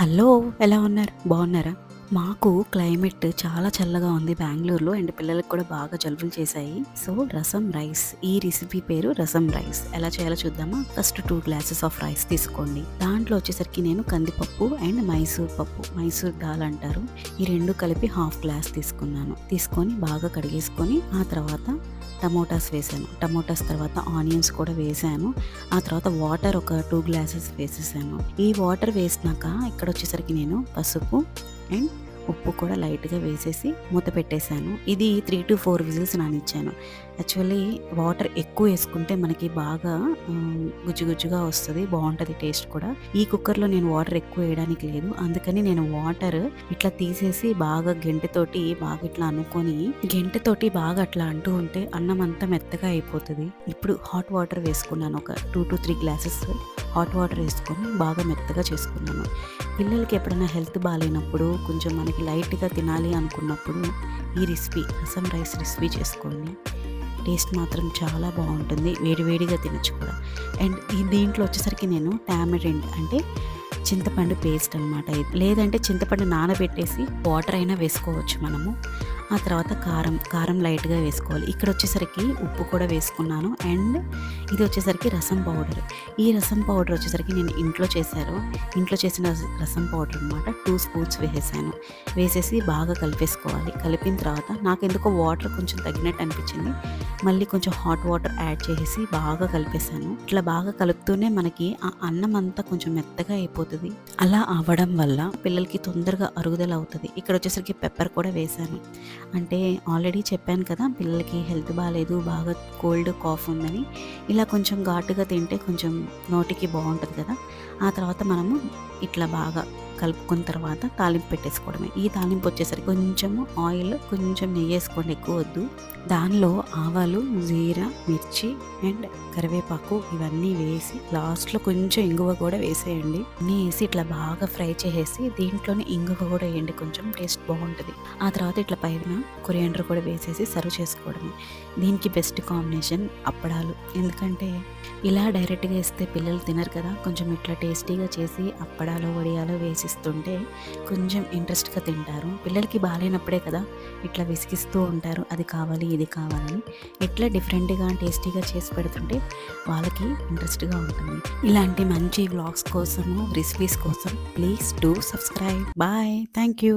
Hello ఎలా ఉన్నారు? బాగున్నారా? మాకు క్లైమేట్ చాలా చల్లగా ఉంది బెంగళూరులో అండ్ పిల్లలకు కూడా బాగా జలుబులు చేశాయి. సో రసం రైస్. ఈ రెసిపీ పేరు రసం రైస్. ఎలా చేయాలో చూద్దామా? First two glasses of rice తీసుకోండి. దాంట్లో వచ్చేసరికి నేను కందిపప్పు అండ్ మైసూర్ పప్పు. మైసూర్ దాల్ అంటారు. ఈ రెండు కలిపి హాఫ్ గ్లాస్ తీసుకున్నాను. తీసుకొని బాగా కడిగేసుకొని ఆ తర్వాత టమోటాస్ వేసాను. టమోటాస్ తర్వాత ఆనియన్స్ కూడా వేసాను. ఆ తర్వాత వాటర్ ఒక టూ గ్లాసెస్ వేసేసాను. ఈ వాటర్ వేసినాక ఇక్కడ వచ్చేసరికి నేను పసుపు అండ్ ఉప్పు కూడా లైట్గా వేసేసి మూత పెట్టేశాను. ఇది త్రీ టు ఫోర్ విజిల్స్ నానిచ్చాను. యాక్చువల్లీ వాటర్ ఎక్కువ వేసుకుంటే మనకి బాగా గుజ్జుగుజ్జుగా గుజ్జు గుజ్జుగా వస్తుంది బాగుంటుంది టేస్ట్ కూడా. ఈ కుక్కర్లో నేను వాటర్ ఎక్కువ వేయడానికి లేదు. అందుకని నేను వాటర్ ఇట్లా తీసేసి బాగా గెంటెతోటి బాగా ఇట్లా అనుకొని గెంటెతోటి బాగా అట్లా అంటూ ఉంటే అన్నం అంతా మెత్తగా అయిపోతుంది. ఇప్పుడు హాట్ వాటర్ వేసుకున్నాను ఒక two to three glasses. Hot water వేసుకొని బాగా మెత్తగా చేసుకున్నాను. పిల్లలకి ఎప్పుడైనా హెల్త్ బాగాలేనప్పుడు కొంచెం మనకి లైట్గా తినాలి అనుకున్నప్పుడు ఈ రెసిపీ రసం రైస్ రెసిపీ చేసుకోండి. టేస్ట్ మాత్రం చాలా బాగుంటుంది వేడివేడిగా తినచ్చు కూడా. అండ్ ఈ దీంట్లో వచ్చేసరికి నేను టామరెంట్ అంటే చింతపండు పేస్ట్ అనమాట లేదంటే చింతపండు నానబెట్టేసి వాటర్ అయినా వేసుకోవచ్చు మనము. ఆ తర్వాత కారం కారం లైట్గా వేసుకోవాలి. ఇక్కడ వచ్చేసరికి ఉప్పు కూడా వేసుకున్నాను. అండ్ ఇది వచ్చేసరికి రసం పౌడర్. ఈ రసం పౌడర్ వచ్చేసరికి నేను ఇంట్లో చేశారు. ఇంట్లో చేసిన రసం పౌడర్ అనమాట టూ స్పూన్స్ వేసేసాను. వేసేసి బాగా కలిపేసుకోవాలి. కలిపిన తర్వాత నాకు ఎందుకో వాటర్ కొంచెం తగ్గినట్టు అనిపించింది. మళ్ళీ కొంచెం హాట్ వాటర్ యాడ్ చేసేసి బాగా కలిపేసాను. ఇట్లా బాగా కలుపుతూనే మనకి ఆ అన్నం అంతా కొంచెం మెత్తగా అయిపోతుంది. అలా అవ్వడం వల్ల పిల్లలకి తొందరగా అరుగుదల అవుతుంది. ఇక్కడ వచ్చేసరికి పెప్పర్ కూడా వేసాను. అంటే ఆల్రెడీ చెప్పాను కదా పిల్లలకి హెల్త్ బాగాలేదు బాగా కోల్డ్ కాఫ్ ఉందని. ఇలా కొంచెం ఘాటుగా తింటే కొంచెం నోటికి బాగుంటుంది కదా. ఆ తర్వాత మనము ఇట్లా బాగా కలుపుకున్న తర్వాత తాలింపు పెట్టేసుకోవడమే. ఈ తాలింపు వచ్చేసరికి కొంచెము ఆయిల్ కొంచెం నెయ్యి వేసుకోండి ఎక్కువ వద్దు. దానిలో ఆవాలు జీరా మిర్చి అండ్ కరివేపాకు ఇవన్నీ వేసి లాస్ట్లో కొంచెం ఇంగువ కూడా వేసేయండి. అన్నీ వేసి ఇట్లా బాగా ఫ్రై చేసేసి దీంట్లోనే ఇంగువ కూడా వేయండి కొంచెం టేస్ట్ బాగుంటుంది. ఆ తర్వాత ఇట్లా పైన కొరియాండర్ కూడా వేసేసి సర్వ్ చేసుకోవడమే. దీనికి బెస్ట్ కాంబినేషన్ అప్పడాలు. ఎందుకంటే ఇలా డైరెక్ట్గా ఇస్తే పిల్లలు తినరు కదా కొంచెం ఇట్లా టేస్టీగా చేసి అప్పడాలో వడియాలో వేసిస్తుంటే కొంచెం ఇంట్రెస్ట్గా తింటారు. పిల్లలకి బాగాలేనప్పుడే కదా ఇట్లా విసిగిస్తూ ఉంటారు. అది కావాలి ఇది కావాలని ఇట్లా డిఫరెంట్గా టేస్టీగా చేసి పెడుతుంటే వాళ్ళకి ఇంట్రెస్ట్గా ఉంటుంది. ఇలాంటి మంచి వ్లాగ్స్ కోసము రెసిపీస్ కోసం please do subscribe. Bye. Thank you